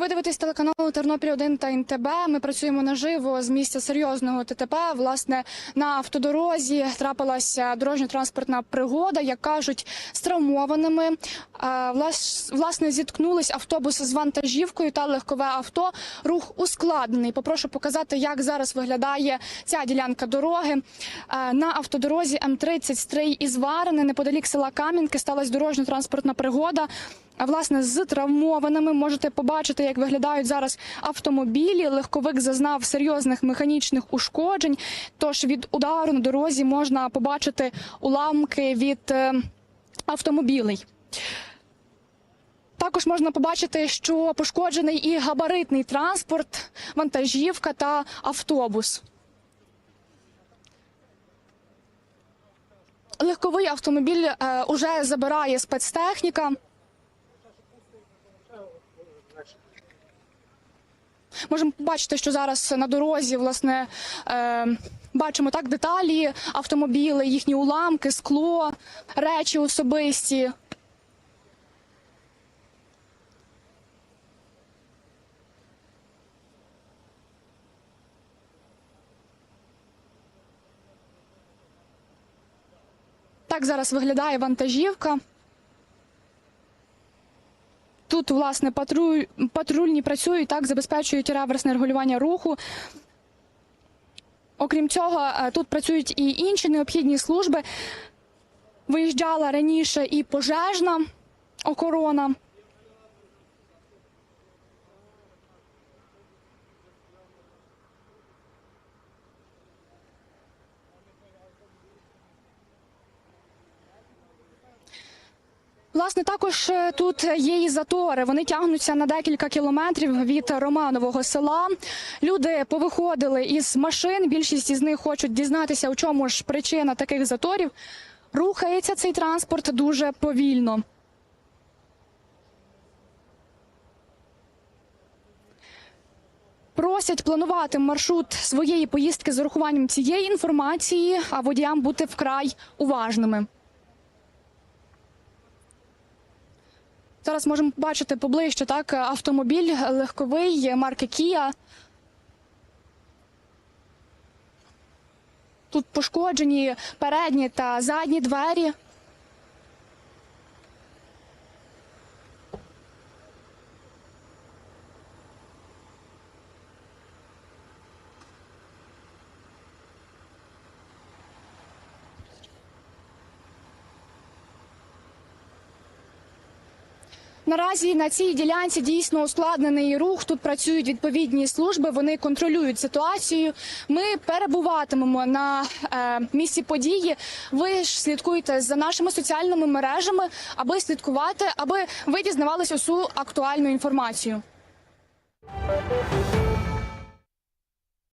Ви дивитесь телеканалу Тернопіль 1 та НТБ. Ми працюємо наживо з місця серйозного ТТП. Власне на автодорозі трапилася дорожньо-транспортна пригода, як кажуть, з травмованими. Е, Власне, зіткнулись автобус з вантажівкою та легкове авто. Рух ускладнений. Попрошу показати, як зараз виглядає ця ділянка дороги. Е, На автодорозі М30 Стрий із Варени, неподалік села Кам'янки, сталася дорожньо-транспортна пригода. А власне з травмованими можете побачити, як виглядають зараз автомобілі. Легковик зазнав серйозних механічних ушкоджень. Тож від удару на дорозі можна побачити уламки від е, автомобілей. Також можна побачити, що пошкоджений і габаритний транспорт, вантажівка та автобус. Легковий автомобіль е, уже забирає спецтехніка. Можемо побачити, що зараз на дорозі власне е, бачимо так деталі автомобіли, їхні уламки, скло, речі особисті. Так зараз виглядає вантажівка. Тут, власне, патруль, патрульні працюють, так, забезпечують реверсне регулювання руху. Окрім цього, е, тут працюють і інші необхідні служби. Виїжджала раніше і пожежна охорона. Власне, також е, тут є і затори. Вони тягнуться на декілька кілометрів від Романового села. Люди повиходили із машин. Більшість із них хочуть дізнатися, у чому ж причина таких заторів. Рухається цей транспорт дуже повільно. Просять планувати маршрут своєї поїздки з урахуванням цієї інформації, а водіям бути вкрай уважними. Зараз можемо побачити поближче так автомобіль легковий марки Kia. Тут пошкоджені передні та задні двері. Наразі на цій ділянці дійсно ускладнений рух. Тут працюють відповідні служби. Вони контролюють ситуацію. Ми перебуватимемо на е, місці події. Ви ж слідкуйте за нашими соціальними мережами, аби слідкувати, аби ви дізнавалися усю актуальну інформацію.